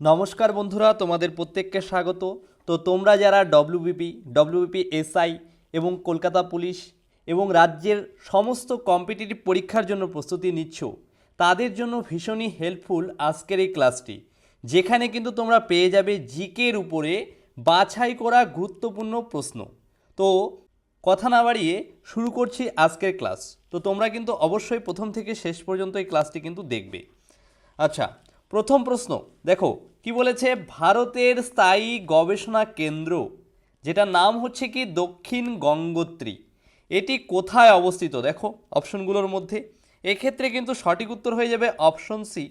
নমস্কার বন্ধুরা, তোমাদের প্রত্যেককে স্বাগত। তো তোমরা যারা ডব্লিউবিপি ডব্লিউবিপি এসআই এবং কলকাতা পুলিশ এবং রাজ্যের সমস্ত কম্পিটিটিভ পরীক্ষার জন্য প্রস্তুতি নিচ্ছ, তাদের জন্য ভীষণই হেল্পফুল আজকের এই ক্লাসটি যেখানে কিন্তু তোমরা পেয়ে যাবে জিকের উপরে বাছাই করা গুরুত্বপূর্ণ প্রশ্ন। তো কথা না বাড়িয়ে শুরু করছি আজকের ক্লাস তো তোমরা কিন্তু অবশ্যই প্রথম থেকে শেষ পর্যন্ত এই ক্লাসটি কিন্তু দেখবে। আচ্ছা প্রথম প্রশ্ন, দেখো, কি বলেছে ভারতের স্থায়ী গবেষণা কেন্দ্র? যেটার নাম হচ্ছে কি দক্ষিণ গঙ্গোত্রী। এটি কোথায় অবস্থিত? দেখো, অপশনগুলোর মধ্যে। এক্ষেত্রে কিন্তু সঠিক উত্তর হয়ে যাবে অপশন সি,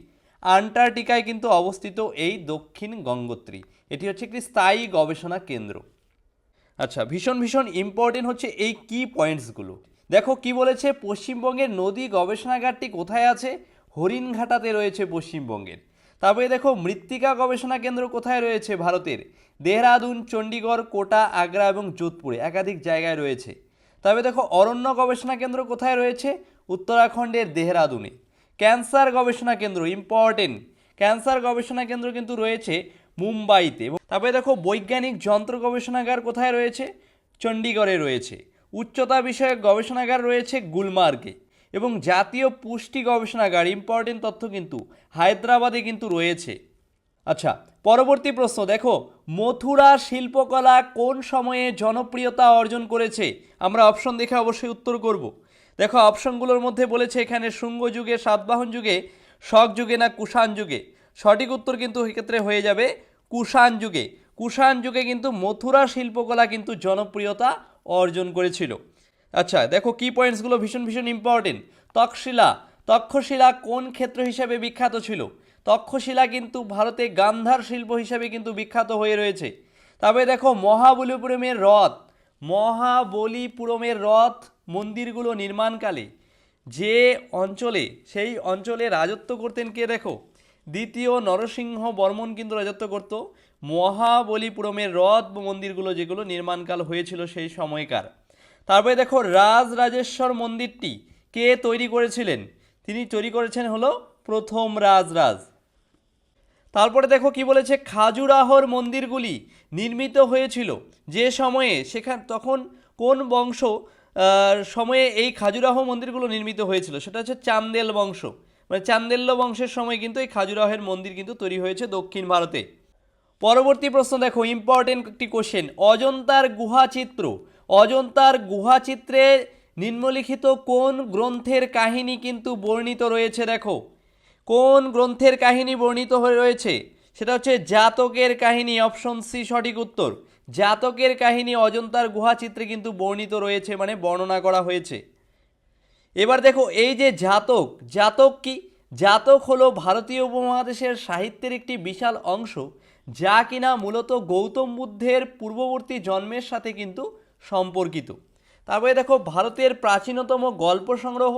আন্টার্কটিকায় কিন্তু অবস্থিত এই দক্ষিণ গঙ্গোত্রী। এটি হচ্ছে একটি স্থায়ী গবেষণা কেন্দ্র। আচ্ছা ভীষণ ভীষণ ইম্পর্টেন্ট হচ্ছে এই কি পয়েন্টসগুলো দেখো, কি বলেছে পশ্চিমবঙ্গের নদী গবেষণাগারটি কোথায় আছে? হরিণঘাটাতে রয়েছে পশ্চিমবঙ্গের। তারপরে দেখো, মৃত্তিকা গবেষণা কেন্দ্র কোথায় রয়েছে ভারতের? দেহরাদুন, চণ্ডীগড়, কোটা, আগ্রা এবং যোধপুরে একাধিক জায়গায় রয়েছে। তবে দেখো, অরণ্য গবেষণা কেন্দ্র কোথায় রয়েছে? উত্তরাখণ্ডের দেহরাদুনে। ক্যান্সার গবেষণা কেন্দ্র, ইম্পর্টেন্ট। ক্যান্সার গবেষণা কেন্দ্র কিন্তু রয়েছে মুম্বাইতে। তারপরে দেখো, বৈজ্ঞানিক যন্ত্র গবেষণাগার কোথায় রয়েছে? চণ্ডীগড়ে রয়েছে। উচ্চতা বিষয়ক গবেষণাগার রয়েছে গুলমার্গে। এবং জাতীয় পুষ্টি গবেষণাগার ইম্পর্টেন্ট তথ্য কিন্তু হায়দ্রাবাদে কিন্তু রয়েছে। আচ্ছা পরবর্তী প্রশ্ন, দেখো, মথুরা শিল্পকলা কোন সময়ে জনপ্রিয়তা অর্জন করেছে? আমরা অপশন দেখে অবশ্যই উত্তর করব। দেখো অপশনগুলোর মধ্যে বলেছে এখানে শুঙ্গ যুগে সাতবাহন যুগে, শক যুগে না কুষাণ যুগে। সঠিক উত্তর কিন্তু এক্ষেত্রে হয়ে যাবে কুষাণ যুগে। কুষাণ যুগে কিন্তু মথুরা শিল্পকলা কিন্তু জনপ্রিয়তা অর্জন করেছিল। আচ্ছা দেখো কি পয়েন্টসগুলো ভীষণ ভীষণ ইম্পর্টেন্ট তক্ষশিলা তক্ষশিলা কোন ক্ষেত্র হিসাবে বিখ্যাত ছিল? তক্ষশিলা কিন্তু ভারতে গান্ধার শিল্প হিসাবে কিন্তু বিখ্যাত হয়ে রয়েছে। তবে দেখো মহাবলীপুরমের রথ মহাবলীপুরমের রথ মন্দিরগুলো নির্মাণকালে যে অঞ্চলে, সেই অঞ্চলে রাজত্ব করতেন কে দেখো? দ্বিতীয় নরসিংহ বর্মন কিন্তু রাজত্ব করত। মহাবলীপুরমের রথ মন্দিরগুলো যেগুলো নির্মাণকাল হয়েছিল সেই সময়কার। তারপরে দেখো রাজ রাজেশ্বর মন্দিরটি কে তৈরি করেছিলেন? তিনি তৈরি করেছেন হলো প্রথম রাজরাজ। তারপরে দেখো কি বলেছে, খাজুরাহর মন্দিরগুলি নির্মিত হয়েছিল যে সময়ে সেখান, তখন কোন বংশ সময়ে এই খাজুরাহ মন্দিরগুলো নির্মিত হয়েছিল? সেটা হচ্ছে চান্দেল বংশ। মানে চান্দেল্য বংশের সময় কিন্তু এই খাজুরাহের মন্দির কিন্তু তৈরি হয়েছে দক্ষিণ ভারতে। পরবর্তী প্রশ্ন দেখো ইম্পর্টেন্ট একটি কোশ্চেন অজন্তার গুহাচিত্র অজন্তার গুহাচিত্রে নিম্নলিখিত কোন গ্রন্থের কাহিনী কিন্তু বর্ণিত রয়েছে দেখো। কোন গ্রন্থের কাহিনী বর্ণিত হয়ে রয়েছে? সেটা হচ্ছে জাতকের কাহিনী, অপশন সি, সঠিক উত্তর। জাতকের কাহিনী অজন্তার গুহাচিত্রে কিন্তু বর্ণিত রয়েছে মানে বর্ণনা করা হয়েছে। এবার দেখো, এই যে জাতক জাতক কি? জাতক হলো ভারতীয় উপমহাদেশের সাহিত্যের একটি বিশাল অংশ, যা কিনা মূলত গৌতম বুদ্ধের পূর্ববর্তী জন্মের সাথে কিন্তু সম্পর্কিত। তারপরে দেখো, ভারতের প্রাচীনতম গল্প সংগ্রহ,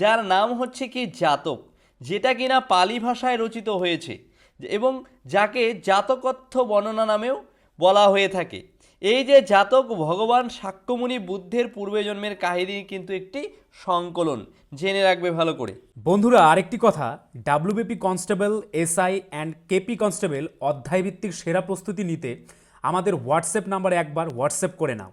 যার নাম হচ্ছে কি জাতক, যেটা কিনা পালি ভাষায় রচিত হয়েছে, এবং যাকে জাতকত্থ বর্ণনা নামেও বলা হয়ে থাকে। এই যে জাতক ভগবান সাক্ষ্যমুনি বুদ্ধের পূর্বে জন্মের কাহিনী কিন্তু একটি সংকলন, জেনে রাখবে ভালো করে। বন্ধুরা, আরেকটি কথা WBP constable SI and KP constable অধ্যায়ভিত্তিক সেরা প্রস্তুতি নিতে আমাদের হোয়াটসঅ্যাপ নাম্বারে একবার হোয়াটসঅ্যাপ করে নাও।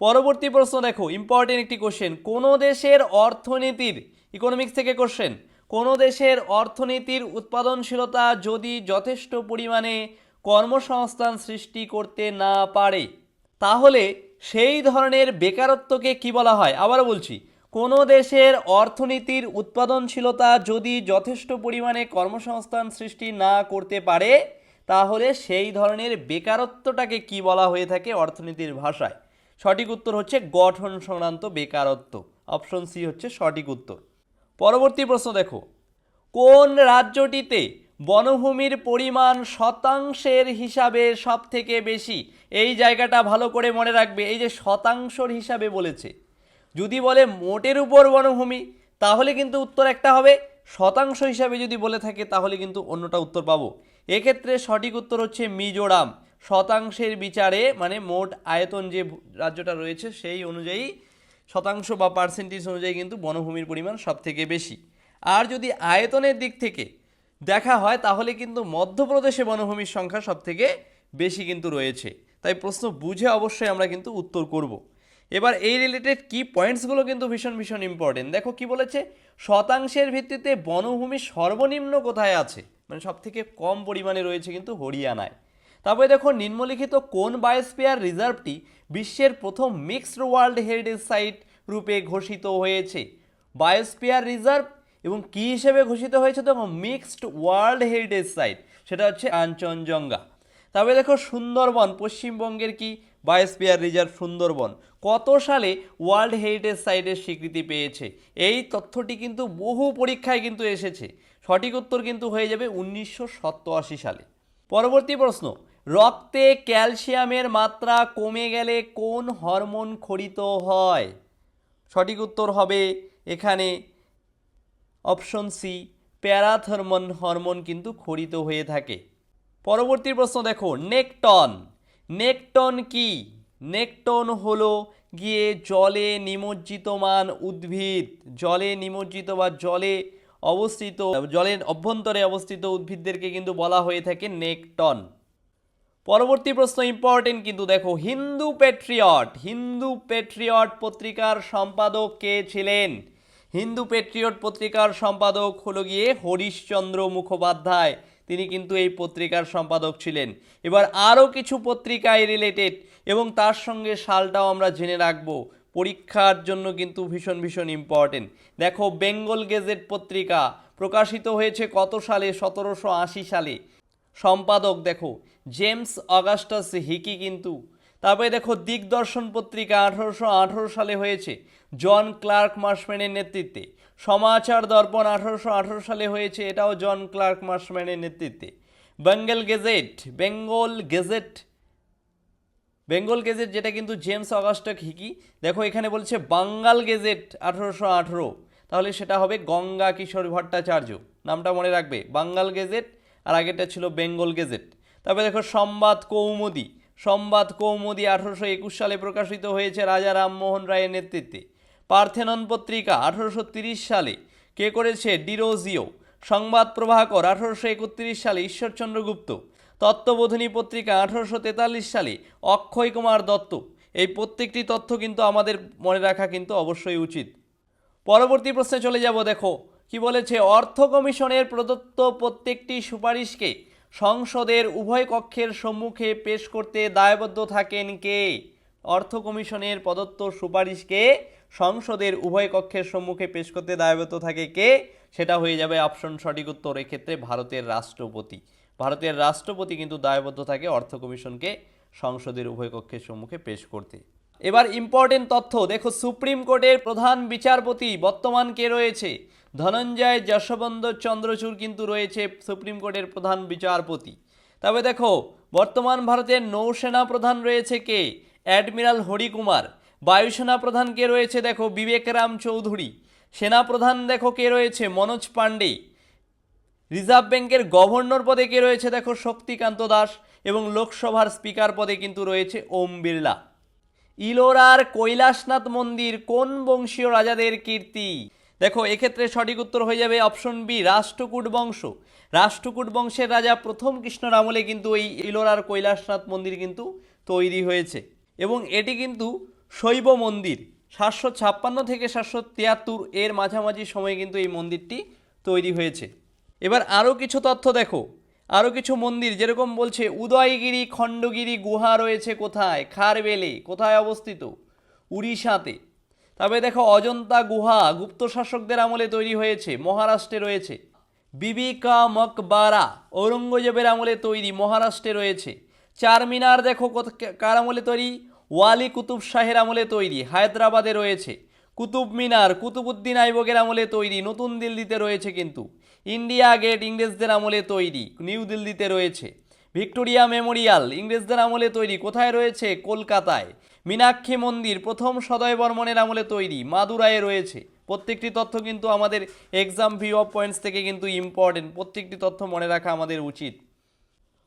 পরবর্তী প্রশ্ন দেখো ইম্পর্টেন্ট একটি কোশ্চেন কোন দেশের অর্থনীতির ইকোনমিক্স থেকে কোশ্চেন কোন দেশের অর্থনীতির উৎপাদনশীলতা যদি যথেষ্ট পরিমাণে কর্মসংস্থান সৃষ্টি করতে না পারে, তাহলে সেই ধরনের বেকারত্বকে কি বলা হয়? আবারও বলছি, কোন দেশের অর্থনীতির উৎপাদনশীলতা যদি যথেষ্ট পরিমাণে কর্মসংস্থান সৃষ্টি না করতে পারে, তাহলে সেই ধরনের বেকারত্বটাকে কি বলা হয়ে থাকে অর্থনীতির ভাষায়? সঠিক উত্তর হচ্ছে গঠন সংক্রান্ত বেকারত্ব। অপশন সি হচ্ছে সঠিক উত্তর। পরবর্তী প্রশ্ন দেখো। কোন রাজ্যটিতে বনভূমির পরিমাণ শতাংশের হিসাবে সব থেকে বেশি? এই জায়গাটা ভালো করে মনে রাখবে, এই যে শতাংশর হিসাবে বলেছে। যদি বলে মোটের উপর বনভূমি, তাহলে কিন্তু উত্তর একটা হবে। শতাংশ হিসাবে যদি বলে থাকে, তাহলে কিন্তু অন্যটা উত্তর পাবো। এক্ষেত্রে সঠিক উত্তর হচ্ছে মিজোরাম। শতাংশের বিচারে মানে মোট আয়তন যে রাজ্যটা রয়েছে, সেই অনুযায়ী শতাংশ বা পার্সেন্টেজ অনুযায়ী কিন্তু বনভূমির পরিমাণ সব থেকে বেশি। আর যদি আয়তনের দিক থেকে দেখা হয়, তাহলে কিন্তু মধ্যপ্রদেশে বনভূমির সংখ্যা সব থেকে বেশি কিন্তু রয়েছে। তাই প্রশ্ন বুঝে অবশ্যই আমরা কিন্তু উত্তর করব। এবার এই রিলেটেড কি পয়েন্টসগুলো কিন্তু ভীষণ ভীষণ ইম্পর্টেন্ট দেখো কি বলেছে? শতাংশের ভিত্তিতে বনভূমি সর্বনিম্ন কোথায় আছে? মানে সব থেকে কম পরিমাণে রয়েছে কিন্তু হরিয়ানায়। তারপরে দেখো নিম্নলিখিত কোন বায়োস্ফিয়ার রিজার্ভটি বিশ্বের প্রথম মিক্সড ওয়ার্ল্ড হেরিটেজ সাইট রূপে ঘোষিত হয়েছে? বায়োস্ফিয়ার রিজার্ভ এবং কি হিসেবে ঘোষিত হয়েছে? দেখো মিক্সড ওয়ার্ল্ড হেরিটেজ সাইট সেটা হচ্ছে কাঞ্চনজঙ্ঘা তবে দেখো সুন্দরবন, পশ্চিমবঙ্গের কি বায়োস্ফিয়ার রিজার্ভ সুন্দরবন? কত সালে ওয়ার্ল্ড হেরিটেজ সাইটের স্বীকৃতি পেয়েছে? এই তথ্যটি কিন্তু বহু পরীক্ষায় কিন্তু এসেছে। সঠিক উত্তর কিন্তু হয়ে যাবে উনিশশো সালে। পরবর্তী প্রশ্ন রক্তে ক্যালসিয়ামের মাত্রা কমে গেলে কোন হরমোন খরিত হয়? সঠিক উত্তর হবে এখানে অপশন সি, প্যারাথরমন হরমোন কিন্তু খরিত হয়ে থাকে। পরবর্তী প্রশ্ন দেখো, নেকটন। নেকটন কি? নেকটন হলো গিয়ে জলে নিমজ্জিতমান উদ্ভিদ। জলে নিমজ্জিত বা জলে অবস্থিত, জলের অভ্যন্তরে অবস্থিত উদ্ভিদদেরকে কিন্তু বলা হয়ে থাকে নেকটন। পরবর্তী প্রশ্ন ইম্পর্টেন্ট কিন্তু দেখো, হিন্দু পেট্রিয়ট হিন্দু পেট্রিয়ট পত্রিকার সম্পাদক কে ছিলেন? হিন্দু পেট্রিয়ট পত্রিকার সম্পাদক হলো গিয়ে হরিশচন্দ্র মুখোপাধ্যায়। তিনি কিন্তু এই পত্রিকার সম্পাদক ছিলেন। এবার আরও কিছু পত্রিকায় রিলেটেড এবং তার সঙ্গে সালটাও আমরা জেনে রাখব। পরীক্ষার জন্য কিন্তু ভীষণ ভীষণ ইম্পর্টেন্ট দেখো, বেঙ্গল গেজেট পত্রিকা প্রকাশিত হয়েছে কত সালে? সতেরোশো আশি সালে। সম্পাদক দেখো, জেমস অগাস্টাস হিকি কিন্তু। তারপরে দেখো, দিগদর্শন পত্রিকা আঠারোশো আঠারো সালে হয়েছে, জন ক্লার্ক মার্শম্যানের নেতৃত্বে। সমাচার দর্পণ আঠারোশো আঠারো সালে হয়েছে, এটাও জন ক্লার্ক মার্শম্যানের নেতৃত্বে। Bengal gazette Bengal gazette Bengal gazette যেটা কিন্তু জেমস অগাস্টক হিকি। দেখো, এখানে বলছে বাঙ্গাল গেজেট আঠারোশো আঠেরো। তাহলে সেটা হবে গঙ্গা কিশোর ভট্টাচার্য। নামটা মনে রাখবে, বাঙ্গাল গেজেট আর আগেরটা ছিল বেঙ্গল গেজেট। তারপরে দেখো সংবাদ কৌমুদি সংবাদ কৌমুদি আঠারোশো একুশ সালে প্রকাশিত হয়েছে রাজা রামমোহন রায়ের নেতৃত্বে। পার্থেনন পত্রিকা আঠারোশো সালে কে করেছে? ডিরোজিও। সংবাদ প্রভাকর আঠারোশো একত্রিশ সালে ঈশ্বরচন্দ্র গুপ্ত। তত্ত্ববোধিনী পত্রিকা আঠারোশো তেতাল্লিশ সালে অক্ষয় কুমার দত্ত। এই প্রত্যেকটি তথ্য কিন্তু আমাদের মনে রাখা কিন্তু অবশ্যই উচিত। পরবর্তী প্রশ্নে চলে যাব দেখো কি বলেছে অর্থ কমিশনের প্রদত্ত প্রত্যেকটি সুপারিশকে সংসদের উভয় কক্ষের সম্মুখে পেশ করতে দায়বদ্ধ থাকেন কে? অর্থ কমিশনের প্রদত্ত সুপারিশকে সংসদের উভয় কক্ষের সম্মুখে পেশ করতে দায়বদ্ধ থাকে কে? সেটা হয়ে যাবে অপশন সঠিক উত্তর। এক্ষেত্রে ভারতের রাষ্ট্রপতি। ভারতের রাষ্ট্রপতি কিন্তু দায়বদ্ধ থাকে অর্থ কমিশনকে সংসদের উভয় কক্ষের সম্মুখে পেশ করতে। এবার ইম্পর্টেন্ট তথ্য, দেখো সুপ্রিম কোর্টের প্রধান বিচারপতি বর্তমান কে রয়েছে? ধনঞ্জয় যশবন্ত চন্দ্রচূড় কিন্তু রয়েছে সুপ্রিম কোর্টের প্রধান বিচারপতি। তবে দেখো, বর্তমান ভারতের নৌসেনা প্রধান রয়েছে কে? অ্যাডমিরাল হরিকুমার। বায়ুসেনা প্রধান কে রয়েছে দেখো, বিবেকরাম চৌধুরী। সেনা প্রধান দেখো কে রয়েছে? মনোজ পাণ্ডে। রিজার্ভ ব্যাংকের গভর্নর পদে কে রয়েছে দেখো, শক্তিকান্ত দাস। এবং লোকসভার স্পিকার পদে কিন্তু রয়েছে ওম বিড়লা। ইলোরার কৈলাসনাথ মন্দির, কোন বংশীয় রাজাদের কীর্তি? দেখো, এক্ষেত্রে সঠিক উত্তর হয়ে যাবে অপশন বি, রাষ্ট্রকূট বংশ। রাষ্ট্রকূট বংশের রাজা প্রথম কৃষ্ণর আমলে কিন্তু এই ইলোরার কৈলাসনাথ মন্দির কিন্তু তৈরি হয়েছে। এবং এটি কিন্তু শৈব মন্দির, সাতশো ছাপ্পান্ন থেকে সাতশো তিয়াত্তর এর মাঝামাঝি সময়ে কিন্তু এই মন্দিরটি তৈরি হয়েছে। এবার আরও কিছু তথ্য দেখো। আরও কিছু মন্দির, যেরকম বলছে উদয়গিরি, খণ্ডগিরি গুহা রয়েছে কোথায়? খারবেলে, কোথায় অবস্থিত? উড়িষ্যাতে। তবে দেখো, অজন্তা গুহা গুপ্ত শাসকদের আমলে তৈরি হয়েছে, মহারাষ্ট্রে রয়েছে। বিবিকা মকবারা ঔরঙ্গজেবের আমলে তৈরি, মহারাষ্ট্রে রয়েছে। চারমিনার দেখো কার আমলে তৈরি? ওয়ালি কুতুব শাহের আমলে তৈরি, হায়দ্রাবাদে রয়েছে। কুতুব মিনার কুতুবুদ্দিন আইবকের আমলে তৈরি, নতুন দিল্লিতে রয়েছে কিন্তু। ইন্ডিয়া গেট ইংরেজদের আমলে তৈরি, নিউ দিল্লিতে রয়েছে। ভিক্টোরিয়া মেমোরিয়াল, ইংরেজদের আমলে তৈরি, কোথায় রয়েছে? কলকাতায়। মীনাক্ষী মন্দির, প্রথম সদয় বর্মনের আমলে তৈরি মাদুরায়ে রয়েছে। প্রত্যেকটি তথ্য কিন্তু আমাদের এক্সাম ভিউ অফ পয়েন্টস থেকে কিন্তু ইম্পর্টেন্ট প্রত্যেকটি তথ্য মনে রাখা আমাদের উচিত।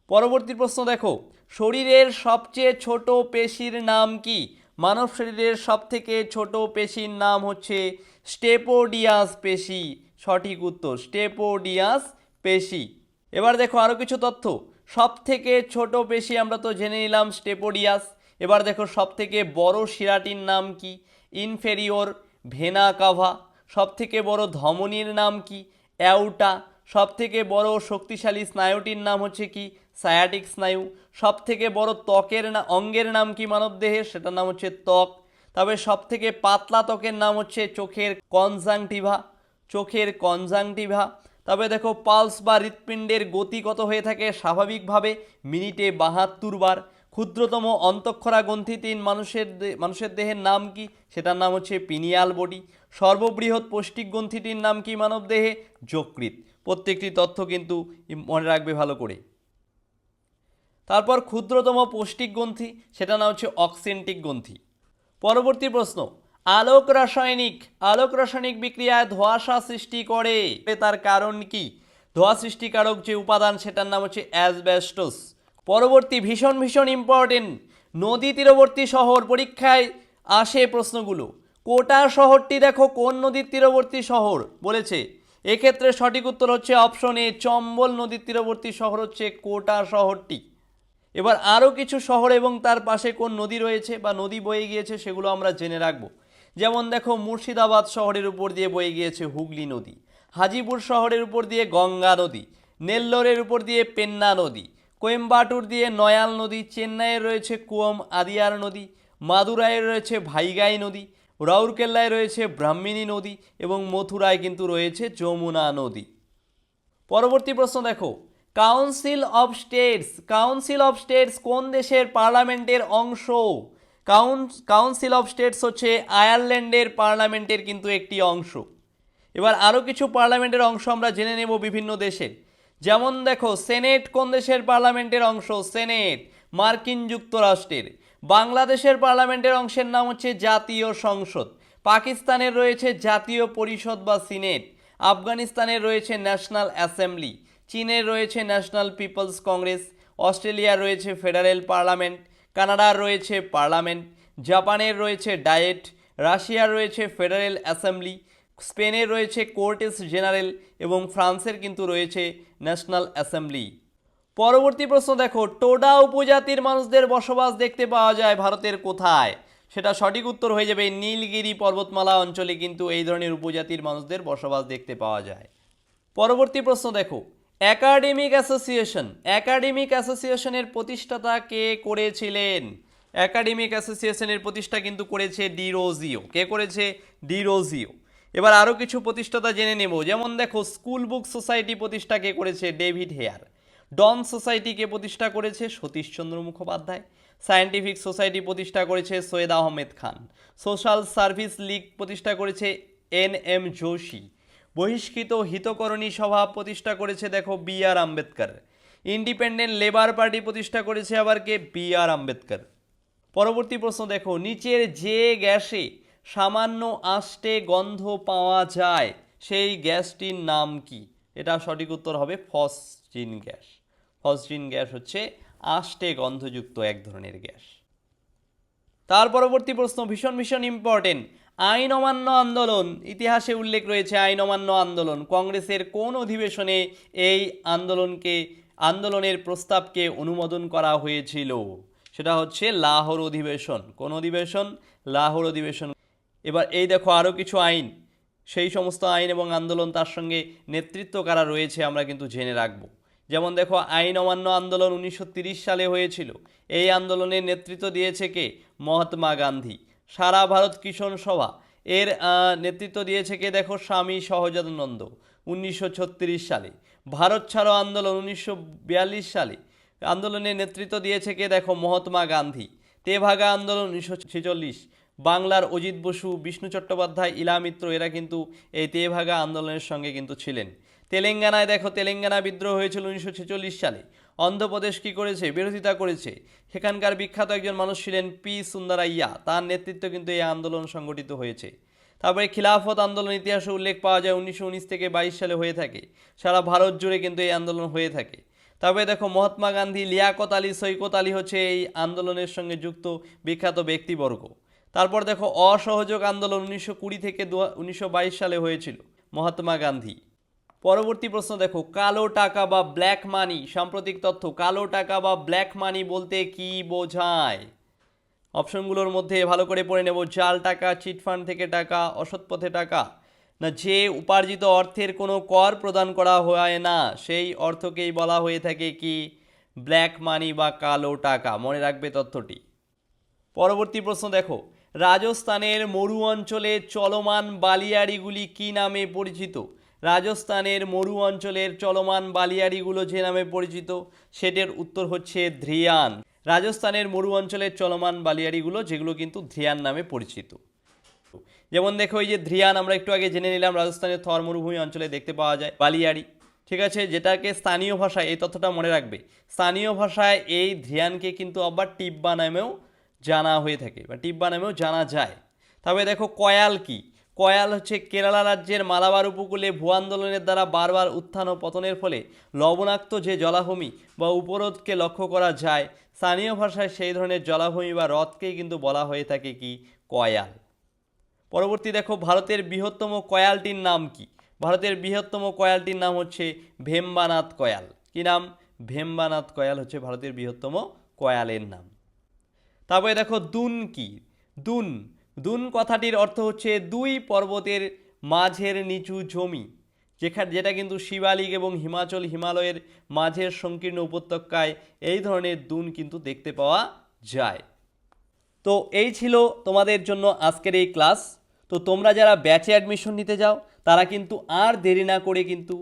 পরবর্তী প্রশ্ন দেখো, শরীরের সবচেয়ে ছোট পেশির নাম কি? মানব শরীরের সবথেকে ছোট পেশির নাম হচ্ছে স্টেপোডিয়াস পেশি। সঠিক উত্তর, স্টেপোডিয়াস পেশি। এবার দেখো আরও কিছু তথ্য। সবথেকে ছোট পেশি আমরা তো জেনে নিলাম স্টেপোডিয়াস। এবার দেখো সবথেকে বড় শিরাটির নাম কি? ইনফেরিওর ভেনা কাভা সবথেকে বড় ধমনীর নাম কি? অ্যাউটা। সবথেকে বড় শক্তিশালী স্নায়ুটির নাম হচ্ছে কি? সায়াটিক স্নায়ু। সবথেকে বড় ত্বকের না, অঙ্গের নাম কি মানবদেহের? সেটার নাম হচ্ছে ত্বক। তবে সবথেকে পাতলা ত্বকের নাম হচ্ছে চোখের কনজাংটিভা। চোখের কনজাংটিভা। তবে দেখো, পালস বা হৃৎপিণ্ডের গতি কত হয়ে থাকে স্বাভাবিকভাবে? মিনিটে বাহাত্তর বার। ক্ষুদ্রতম অন্তঃক্ষরা গ্রন্থিতিন মানুষের মানুষের দেহের নাম কি? সেটার নাম হচ্ছে পিনিয়াল বডি। সর্ববৃহৎ পৌষ্টিক গ্রন্থিটির নাম কি মানব দেহে? যকৃত প্রত্যেকটি তথ্য কিন্তু মনে রাখবে ভালো করে। তারপর ক্ষুদ্রতম পৌষ্টিক গ্রন্থি সেটা নাম হচ্ছে অক্সেন্টিক গ্রন্থি। পরবর্তী প্রশ্ন আলোক রাসায়নিক আলোক রাসায়নিক বিক্রিয়ায় ধোঁয়াশা সৃষ্টি করে। তার কারণ কি? ধোঁয়া সৃষ্টিকারক যে উপাদান, সেটার নাম হচ্ছে অ্যাসবেস্টোস। পরবর্তী ভীষণ ভীষণ ইম্পর্টেন্ট নদী তীরবর্তী শহর পরীক্ষায় আসে প্রশ্নগুলো। কোটা শহরটি দেখো, কোন নদীর তীরবর্তী শহর? বলেছে। এক্ষেত্রে সঠিক উত্তর হচ্ছে অপশন এ চম্বল নদীর তীরবর্তী শহর হচ্ছে কোটা শহরটি। এবার আরও কিছু শহর এবং তার পাশে কোন নদী রয়েছে বা নদী বয়ে গিয়েছে, সেগুলো আমরা জেনে রাখব। যেমন দেখো মুর্শিদাবাদ শহরের উপর দিয়ে বয়ে গিয়েছে হুগলি নদী, হাজিপুর শহরের উপর দিয়ে গঙ্গা নদী, নেল্লোরের উপর দিয়ে পেন্না নদী, কোয়েম্বাটুর দিয়ে নয়াল নদী চেন্নাইয়ে রয়েছে কুয়ম আদিয়ার নদী মাদুরাইয়ে রয়েছে ভাইগাই নদী, রাউরকেল্লায় রয়েছে ব্রাহ্মিণী নদী এবং মথুরায় কিন্তু রয়েছে যমুনা নদী। পরবর্তী প্রশ্ন দেখো council of states council of states কোন দেশের পার্লামেন্টের অংশ? কাউন্সিল অফ স্টেটস হচ্ছে আয়ারল্যান্ডের পার্লামেন্টের কিন্তু একটি অংশ। এবার আরও কিছু পার্লামেন্টের অংশ আমরা জেনে নেব বিভিন্ন দেশের যেমন দেখো সেনেট কোন দেশের পার্লামেন্টের অংশ? সেনেট মার্কিন যুক্তরাষ্ট্রের। বাংলাদেশের পার্লামেন্টের অংশের নাম হচ্ছে জাতীয় সংসদ। পাকিস্তানের রয়েছে জাতীয় পরিষদ বা সিনেট আফগানিস্তানের রয়েছে ন্যাশনাল অ্যাসেম্বলি চীনের রয়েছে ন্যাশনাল পিপলস কংগ্রেস অস্ট্রেলিয়ার রয়েছে ফেডারেল পার্লামেন্ট কানাডার রয়েছে পার্লামেন্ট, জাপানের রয়েছে ডায়েট, রাশিয়ার রয়েছে ফেডারেল অ্যাসেম্বলি, স্পেনের রয়েছে কোর্টেস জেনারেল এবং ফ্রান্সের কিন্তু রয়েছে ন্যাশনাল অ্যাসেম্বলি। পরবর্তী প্রশ্ন দেখো, টোডা উপজাতির মানুষদের বসবাস দেখতে পাওয়া যায় ভারতের কোথায়? সেটা সঠিক উত্তর হয়ে যাবে নীলগিরি পর্বতমালা অঞ্চলে কিন্তু এই ধরনের উপজাতির মানুষদের বসবাস দেখতে পাওয়া যায়। পরবর্তী প্রশ্ন দেখো একাডেমিক অ্যাসোসিয়েশন। অ্যাকাডেমিক অ্যাসোসিয়েশনের প্রতিষ্ঠাতা কে করেছিলেন? অ্যাকাডেমিক অ্যাসোসিয়েশনের প্রতিষ্ঠা কিন্তু করেছে ডিরোজিও কে করেছে? ডিরোজিও এবার আরও কিছু প্রতিষ্ঠাতা জেনে নেব। যেমন দেখো, স্কুল বুক সোসাইটি প্রতিষ্ঠা কে করেছে? David Hare. ডন সোসাইটিকে প্রতিষ্ঠা করেছে? সতীশচন্দ্র মুখোপাধ্যায়। সায়েন্টিফিক সোসাইটি প্রতিষ্ঠা করেছে Syed Ahmed Khan. Social service league প্রতিষ্ঠা করেছে এন এম যোশী বহিষ্কৃত হিতকরণী সভা প্রতিষ্ঠা করেছে, দেখো B R Ambedkar. Independent labour party প্রতিষ্ঠা করেছে আবার কে? B R Ambedkar. পরবর্তী প্রশ্ন দেখো, নিচের যে গ্যাসে সামান্য আষ্টে গন্ধ পাওয়া যায়, সেই গ্যাসটির নাম কি? এটা সঠিক উত্তর হবে ফসজিন গ্যাস। ফসজিন গ্যাস হচ্ছে আষ্টে গন্ধযুক্ত এক ধরনের গ্যাস। তার পরবর্তী প্রশ্ন, ভীষণ ভীষণ ইম্পর্টেন্ট আইন অমান্য আন্দোলন। ইতিহাসে উল্লেখ রয়েছে আইন অমান্য আন্দোলন। কংগ্রেসের কোন অধিবেশনে এই আন্দোলনকে, আন্দোলনের প্রস্তাবকে অনুমোদন করা হয়েছিল? সেটা হচ্ছে লাহোর অধিবেশন। কোন অধিবেশন? লাহোর অধিবেশন। এবার এই দেখো আরও কিছু আইন। সেই সমস্ত আইন এবং আন্দোলন তার সঙ্গে নেতৃত্ব কারা রয়েছে আমরা কিন্তু জেনে রাখব। যেমন দেখো আইন অমান্য আন্দোলন উনিশশো সালে হয়েছিল। এই আন্দোলনের নেতৃত্ব দিয়েছে কে? মহাত্মা গান্ধী। সারা ভারত কিষণ সভা। এর নেতৃত্ব দিয়েছে কে দেখো? স্বামী সহজানন্দ, উনিশশো ছত্রিশ সালে। ভারত ছাড়ো আন্দোলন, উনিশশো বিয়াল্লিশ সালে। আন্দোলনের নেতৃত্ব দিয়েছে কে দেখো? মহাত্মা গান্ধী। তেভাগা আন্দোলন, উনিশশো ছেচল্লিশ। বাংলার অজিত বসু, বিষ্ণু চট্টোপাধ্যায়, ইলা মিত্র, এরা কিন্তু এই তেভাগা আন্দোলনের সঙ্গে কিন্তু ছিলেন। তেলেঙ্গানায় দেখো, তেলেঙ্গানা বিদ্রোহ হয়েছিল উনিশশো ছেচল্লিশ সালে। অন্ধ্রপ্রদেশ কী করেছে? বিরোধিতা করেছে। সেখানকার বিখ্যাত একজন মানুষ ছিলেন পি. সুন্দরাইয়া। তার নেতৃত্বে কিন্তু এই আন্দোলন সংগঠিত হয়েছে। তারপরে খিলাফত আন্দোলন ইতিহাসে উল্লেখ পাওয়া যায় উনিশশো উনিশ থেকে বাইশ সালে হয়ে থাকে। সারা ভারত জুড়ে কিন্তু এই আন্দোলন হয়ে থাকে। তবে দেখো, মহাত্মা গান্ধী, লিয়াকত আলী, সৈকত আলী হচ্ছে এই আন্দোলনের সঙ্গে যুক্ত বিখ্যাত ব্যক্তিবর্গ। তারপর দেখো, অসহযোগ আন্দোলন উনিশশো কুড়ি থেকে দু, উনিশশো সালে হয়েছিল মহাত্মা গান্ধী। পরবর্তী প্রশ্ন দেখো, কালো টাকা বা ব্ল্যাক মানি সাম্প্রতিক তথ্য, কালো টাকা বা ব্ল্যাক মানি বলতে কি বোঝায়? অপশনগুলোর মধ্যে ভালো করে পড়ে নেব, জাল টাকা চিটফান্ড থেকে টাকা, অসৎ পথে টাকা। না, যে উপার্জিত অর্থের কোনো কর প্রদান করা হয় না, সেই অর্থকেই বলা হয়ে থাকে কি? ব্ল্যাক মানি বা কালো টাকা। মনে রাখবে তথ্যটি। পরবর্তী প্রশ্ন দেখো, রাজস্থানের মরু অঞ্চলে চলমান বালিয়াড়িগুলি কি নামে পরিচিত? রাজস্থানের মরু অঞ্চলের চলমান বালিয়াড়িগুলো যে নামে পরিচিত, সেটির উত্তর হচ্ছে ধ্রিয়ান রাজস্থানের মরু অঞ্চলের চলমান বালিয়াড়িগুলো, যেগুলো কিন্তু ধ্রিয়ান নামে পরিচিত। যেমন দেখো, এই যে ধ্রিয়ান আমরা একটু আগে জেনে নিলাম, রাজস্থানের থর মরুভূমি অঞ্চলে দেখতে পাওয়া যায়, বালিয়াড়ি। ঠিক আছে, যেটাকে স্থানীয় ভাষায়, এই তথ্যটা মনে রাখবে, স্থানীয় ভাষায় এই ধ্রিয়ানকে কিন্তু আবার টিব্বা নামেও জানা হয়ে থাকে, বা টিব্বা নামেও জানা যায়। তবে দেখো, কয়াল কি? কয়াল হচ্ছে কেরালা রাজ্যের মালাবার উপকূলে ভূ আন্দোলনের দ্বারা বারবার উত্থান ও পতনের ফলে লবণাক্ত যে জলাভূমি বা উপরোধকে লক্ষ্য করা যায়, স্থানীয় ভাষায় সেই ধরনের জলাভূমি বা হ্রদকেই কিন্তু বলা হয়ে থাকে কি? কয়াল। পরবর্তী দেখো, ভারতের বৃহত্তম কয়ালটির নাম কি? ভারতের বৃহত্তম কয়ালটির নাম হচ্ছে ভেম্বানাথ কয়াল। কি নাম? ভেম্বানাথ কয়াল হচ্ছে ভারতের বৃহত্তম কয়ালের নাম। তারপরে দেখো, দুন কি? দুন দুন কথাটির অর্থ হচ্ছে দুই পর্বতের মাঝের নিচু জমি যেখানে যেটা কিন্তু শিবালিক এবং হিমাচল হিমালয়ের মাঝের সংকীর্ণ উপত্যকায় এই ধরনের দুন কিন্তু দেখতে পাওয়া যায়। তো এই ছিল তোমাদের জন্য আজকের এই ক্লাস। তো তোমরা যারা ব্যাচে অ্যাডমিশন নিতে যাও, তারা কিন্তু আর দেরি না করে কিন্তু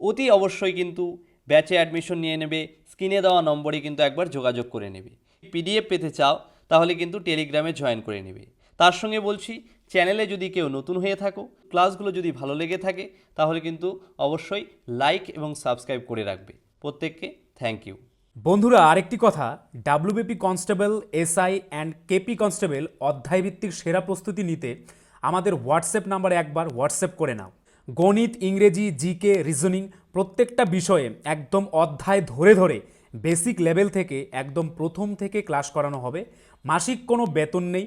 অতি অবশ্যই কিন্তু ব্যাচে অ্যাডমিশন নিয়ে নেবে, স্ক্রিনে দেওয়া নম্বরে কিন্তু একবার যোগাযোগ করে নেবে। পিডিএফ পেতে চাও, তাহলে কিন্তু টেলিগ্রামে জয়েন করে নেবে। তার সঙ্গে বলছি, চ্যানেলে যদি কেউ নতুন হয়ে থাকো, ক্লাসগুলো যদি ভালো লেগে থাকে, তাহলে কিন্তু অবশ্যই লাইক এবং সাবস্ক্রাইব করে রাখবে। প্রত্যেককে থ্যাংক ইউ। বন্ধুরা, আরেকটি কথা WBP constable SI and KP constable অধ্যায়ভিত্তিক সেরা প্রস্তুতি নিতে আমাদের হোয়াটসঅ্যাপ নাম্বারে একবার হোয়াটসঅ্যাপ করে নাও। গণিত, ইংরেজি জিকে রিজনিং প্রত্যেকটা বিষয়ে একদম অধ্যায় ধরে ধরে বেসিক লেভেল থেকে একদম প্রথম থেকে ক্লাস করানো হবে। মাসিক কোনো বেতন নেই